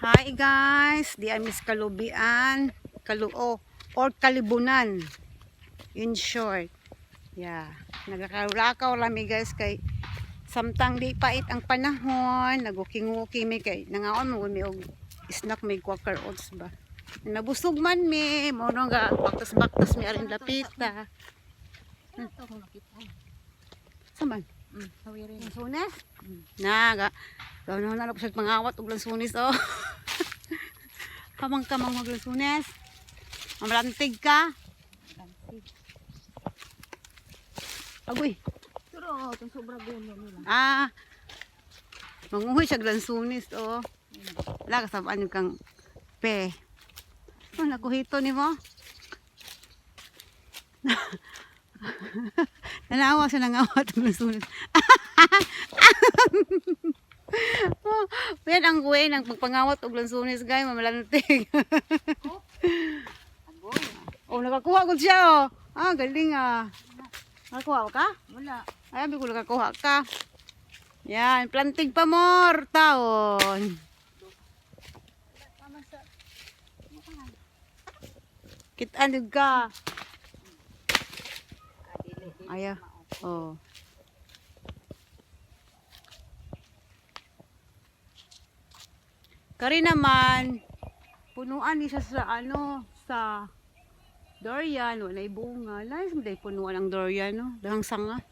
Hi guys, di ay Miss Kalubian, Kaluo, or Kalibunan. In short. Yeah. Nagkakalakaw lami guys kay samtang di pait ang panahon, naguking-uki mi kay nangaon mo mi og snack may quaker oats ba. Nabusog man mi, mo nang ga baktas-baktas mi arin lapita. Saman. Mm, sawirin. Lansunes? Na, ga. Gawin na na siya pangawat og lansunes, oh. Kamang kamang mag lansunes. Mamrantig ka. Agoy. Pero itong sobra gulo nila. Ah. Manguhoy siya lansunes, oh. Wala ka sabaan yung kang pe. Oh, nakuhito ni mo. Nanawa siya nangawat ng lansunes. oh, yan ang way ng pagpangawat og lansunes, guys, mamalantig. Agoy. oh, nakakuha ko siya, oh. Ah, galing ah. Nakakuha ka? Wala. Ay, abi ko nakakuha ka. Yan, plantig pa more taon. Kitaan ka. Adili. Aya. Oh. Kari naman, punuan ni sa ano, sa durian, wala bunga. Lahat mo dahil punuan ang durian, no? Dahang sanga.